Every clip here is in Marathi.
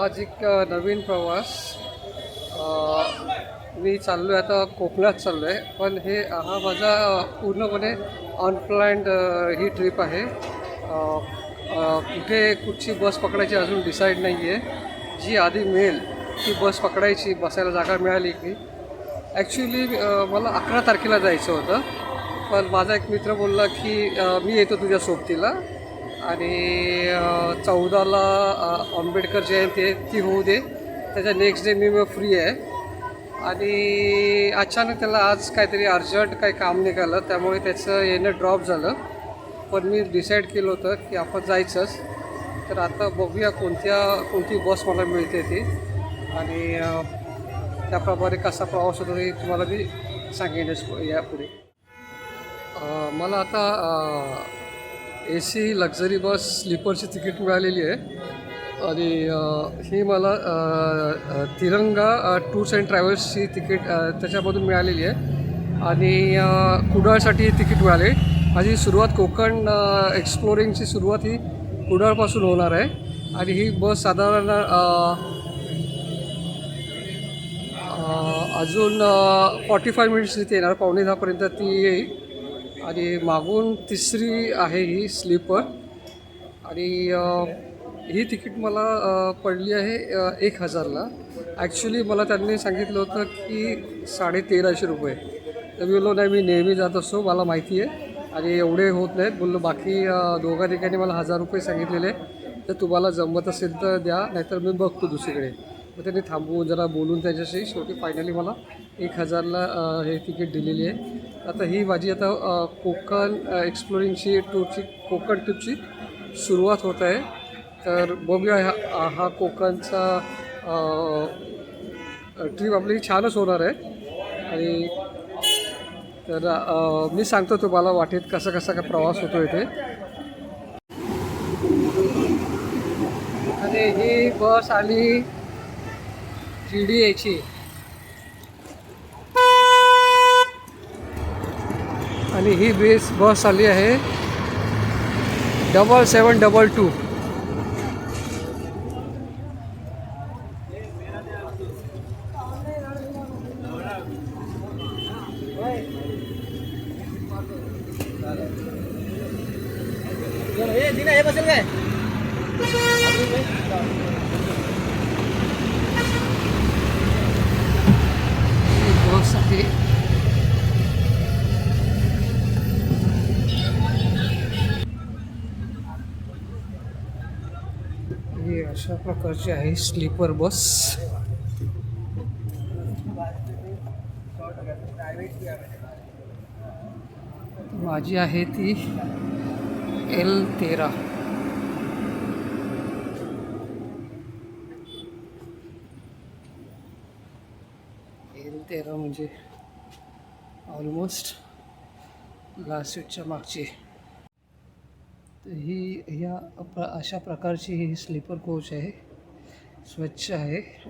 आज एक नवीन प्रवास. मी चाललो आहे आता कोकणात चाललो आहे पण हे हा माझा पूर्णपणे अनप्लॅन्ड ही ट्रिप आहे. कुठे कुठची बस पकडायची अजून डिसाईड नाही आहे जी आधी मिळेल ती बस पकडायची बसायला जागा मिळाली की. ॲक्च्युली मला अकरा तारखेला जायचं होतं पण माझा एक मित्र बोलला की मी येतो तुझ्या सोबतीला. आणि चौदाला आंबेडकर जयंती आहे ती होऊ दे. त्याच्या नेक्स्ट डे मी मग फ्री आहे. आणि अचानक त्याला आज काहीतरी अर्जंट काही काम निघालं त्यामुळे त्याचं येणं ड्रॉप झालं. पण मी डिसाईड केलं होतं की आपण जायचंच. तर आता बघूया कोणत्या कोणती बस मला मिळते ती. आणि त्याप्रमाणे कसा प्रवास होतो ते तुम्हाला मी सांगेनच यापुढे. मला आता ए सी लक्झरी बस स्लीपरची तिकीट मिळालेली आहे. आणि ही मला तिरंगा टूर्स अँड ट्रॅव्हल्सची तिकीट त्याच्यामधून मिळालेली आहे. आणि कुडाळसाठी तिकीट मिळाले. माझी सुरुवात कोकण एक्सप्लोरिंगची सुरुवात ही कुडाळपासून होणार आहे. आणि ही बस साधारण अजून फॉर्टी फाय मिनिट्स इथे येणार. पावणे दहापर्यंत ती येईल. आणि मागून तिसरी आहे ही स्लीपर. आणि ही तिकीट मला पडली आहे एक हजारला. ॲक्च्युली मला त्यांनी सांगितलं होतं की साडे तेराशे रुपये. तर मी बोललो नाही मी नेहमी जात असतो मला माहिती आहे. आणि एवढे होत नाहीत. बोललो बाकी दोघा ठिकाणी मला हजार रुपये सांगितलेले तर तुम्हाला जमत असेल तर द्या नाहीतर मी बघतो दुसरीकडे. त्यांनी थांबवून जरा बोलून त्याच्याशी. शेवटी फायनली मला एक हजारला हे तिकीट दिलेली आहे. आता ही माझी आता कोकण एक्सप्लोरिंगची टूरची कोकण ट्रिपची सुरुवात होत आहे. तर बघूया हा हा कोकणचा ट्रिप आपली छानच होणार आहे. आणि तर मी सांगतो तुम्हाला वाटेत कसा कसा काय प्रवास होतो इथे आणि ही बस आली. शिडी डी आणि ही बेस बस आली आहे. Double seven double two. हे बसेल काय? ही बस आहे ही अशा प्रकारची आहे स्लीपर बस. माझी आहे ती एल तेरा एल तेरा म्हणजे ऑलमोस्ट लास्ट सीटच्या मागची. तर ही ह्या प्र अशा प्रकारची ही स्लीपर कोच आहे. स्वच्छ आहे.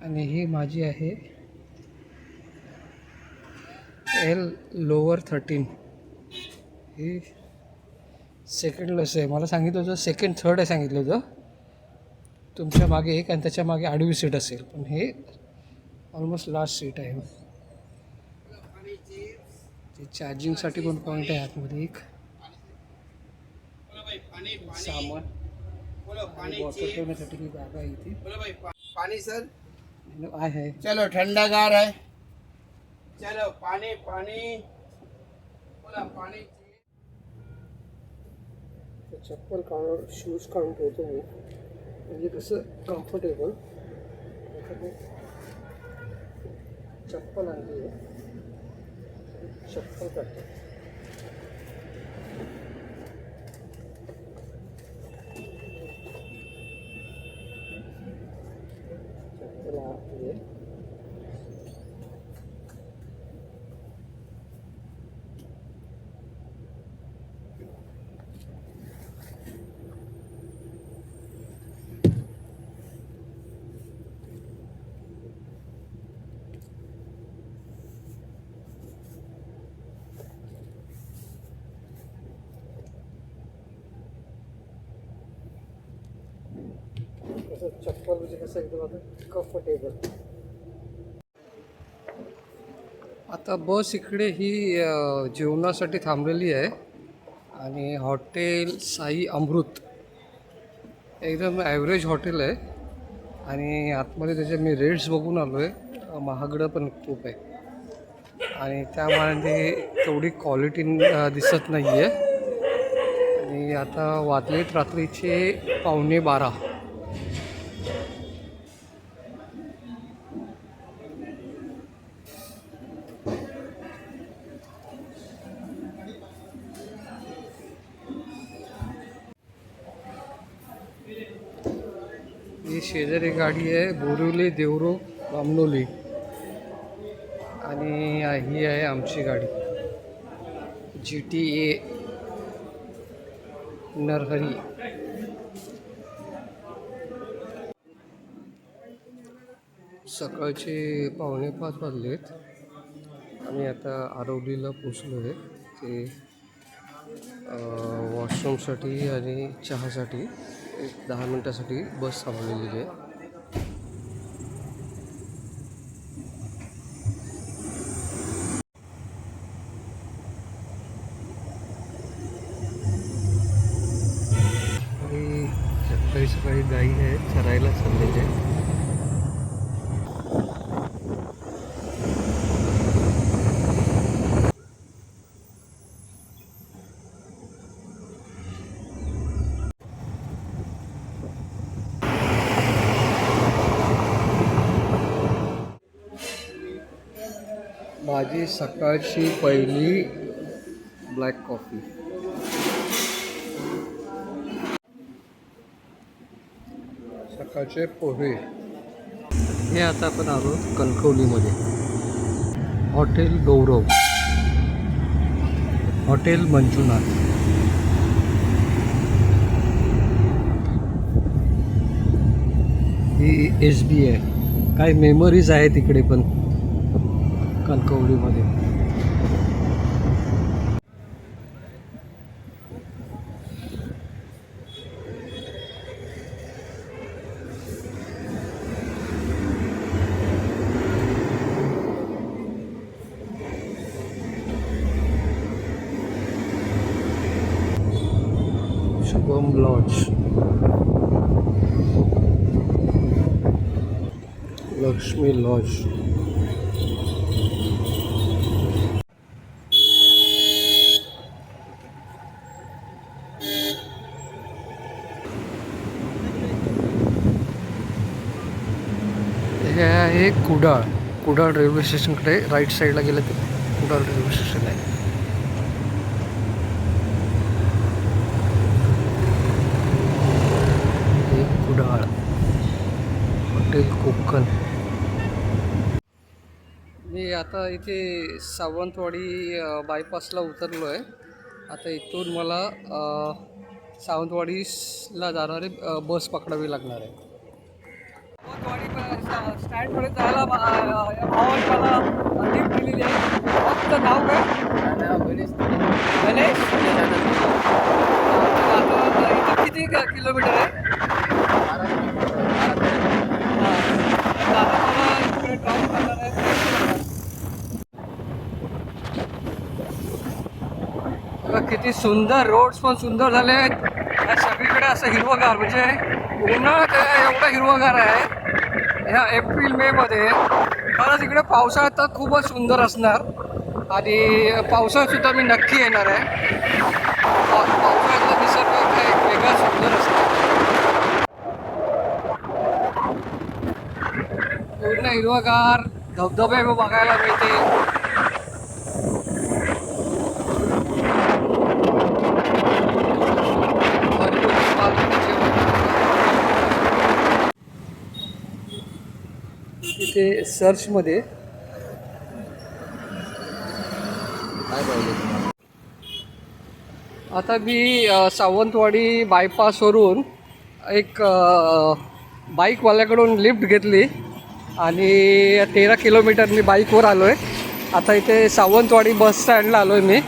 आणि ही माझी आहे. एल लोअर थर्टीन ही सेकंड लस आहे. मला सांगितलं होतं सेकंड थर्ड आहे सांगितलं होतं. तुमच्या मागे एक आणि त्याच्यामागे आडवी सीट असेल. पण हे ऑलमोस्ट लास्ट सीट आहे. ते चार्जिंगसाठी पण पॉईंट आहे आतमध्ये एक? सामान. बॉटल ठेवण्यासाठी ही जागा आहे इथे. पाणी सर आहे चलो ठंडागार है चलो पानी पानी बोला पानी तर चप्पल काढून शूज़ काढून ठेवतो मी. म्हणजे कसं कम्फर्टेबल चप्पल आणली आहे. चप्पल काढतो. चप्पल आणली आहे. चप्पल म्हणजे कसं एकदम आता कम्फर्टेबल आता बस इकडे ही जेवणासाठी थांबलेली आहे. आणि हॉटेल साई अमृत. एकदम ॲव्हरेज हॉटेल आहे. आणि आतमध्ये त्याचे मी रेट्स बघून आलो आहे महागडं पण खूप आहे. आणि त्यामध्ये तेवढी क्वालिटी दिसत नाही आहे आणि आता वाजलेत रात्रीचे पावणे बारा. गाडी आहे बोरिवली देवरो बामनोली आणि ही आहे आमची गाडी. G T A Narhari. सकाळचे पावणे पाच वाजलेत. आम्ही आता आरवलीला पोचलो आहे ते वॉशरूमसाठी आणि चहासाठी एक दहा मिनटासाठी बस थांबवलेली आहे आणि सकाळी सकाळी गाई आहेत चरायला चाललेले माझी सकाळची पहिली ब्लॅक कॉफी सकाळचे पोहे. हे आता आपण आलो कणकवलीमध्ये. हॉटेल गौरव. हॉटेल मंजुनाथ. ही एस बी आहे काय मेमरीज आहेत इकडे पण कणकवलीमध्ये. शुभम लॉज लक्ष्मी लॉज हे आहे कुडाळ. कुडाळ रेल्वे स्टेशनकडे राईट साईडला गेलं तर कुडाळ रेल्वे स्टेशन आहे हे कुडाळ हॉटेल कोकण मी आता इथे सावंतवाडी बायपासला उतरलो आहे आता इथून मला सावंतवाडीला जाणारी बस पकडावी लागणार आहे. सावंतवाडी स्टँडमध्ये जायला भावाने मला लिफ्ट दिलेली आहे. फक्त नाव काय? गणेश. आता इथं किती किलोमीटर आहे दादा मला इकडे ड्रॉप करणार आहे बघा किती सुंदर रोड्स पण सुंदर झाले आहेत. सगळीकडे असं हिरवगार म्हणजे उन्हाळ्यात एवढं हिरवगार आहे. ह्या एप्रिल मे मध्ये खरंच इकडे पावसाळा तर खूपच सुंदर असणार. आणि पावसाळ्यात सुद्धा मी नक्की येणार आहे. पावसाळ्यातला निसर्ग एक वेगळा सुंदर असणार. पूर्ण हिरवगार धबधबे बघायला मिळते असे सर्चमध्ये आता मी सावंतवाडी बायपासवरून एक बाईकवाल्याकडून लिफ्ट घेतली आणि तेरा किलोमीटर मी बाईकवर आलो आहे आता इथे सावंतवाडी बस स्टँडला आलो आहे मी.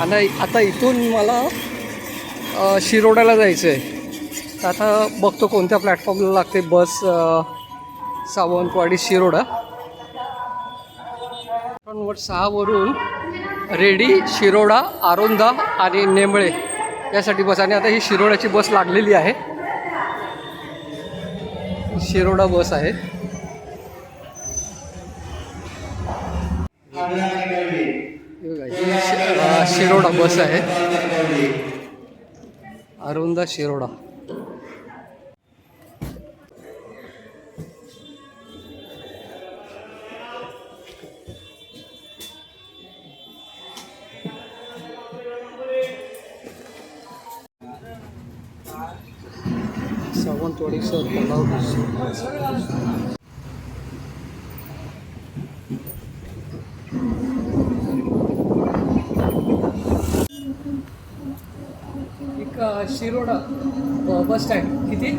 आणि आता इथून मला शिरोड्याला जायचं आहे आता बघतो कोणत्या प्लॅटफॉर्मला लागते बस सावंतवाडी शिरोडा. प्लॅटफॉर्मवर सहावरून रेडी शिरोडा आरोंदा आणि नेमळे यासाठी बस आणि आता ही शिरोड्याची बस लागलेली आहे. शिरोडा बस आहे. शि- शिरोडा बस आहे. Arunda Shiroda. Shiroda bus stand. किती?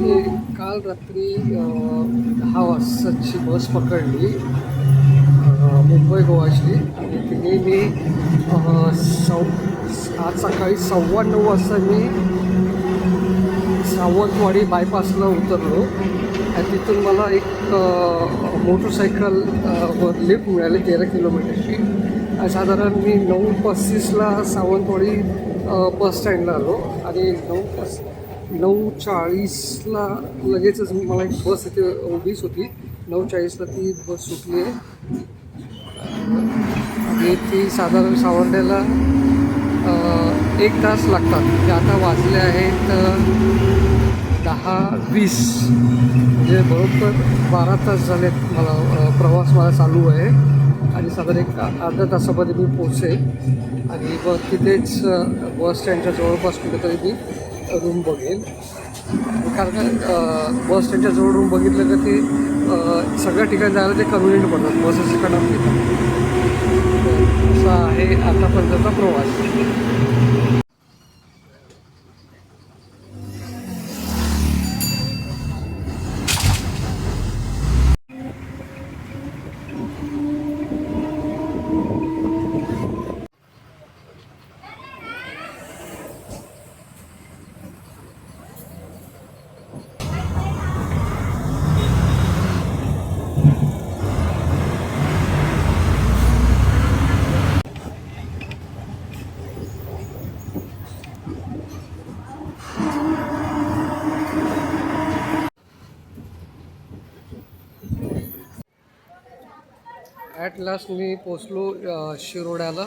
मी काल रात्री अ, दहा वाजताची बस पकडली मुंबई गोवाची. आणि तिने मी अ, सव आज सकाळी सव्वा नऊ वाजता मी सावंतवाडी बायपासला उतरलो. आणि तिथून मला एक मोटरसायकल वर लिफ्ट मिळाली तेरा किलोमीटरची. आणि साधारण मी नऊ पस्तीसला सावंतवाडी बस स्टँडला आलो. आणि नऊ पस नऊ चाळीसला लगेचच मला एक बस इथे उभीच होती. नऊ चाळीसला ती बस सुटली आहे. आणि ती साधारण सावंडेला एक तास लागतात. म्हणजे आता वाजले आहेत दहा वीस. म्हणजे बरोबर बारा तास झालेत मला प्रवास मला चालू आहे. आणि साधारण एक अर्ध्या तासामध्ये मी पोचेल आणि मग तिथेच बस स्टँडच्या जवळपास कुठेतरी मी रूम बघेल. कारण का बस स्टँडच्या जवळ रूम बघितलं का ते सगळ्या ठिकाणी जायला ते कन्व्हिनियंट पडतात. बसेस कडा असा आहे आतापर्यंतचा प्रवास. क्लास लास्ट मी पोचलो शिरोड्याला.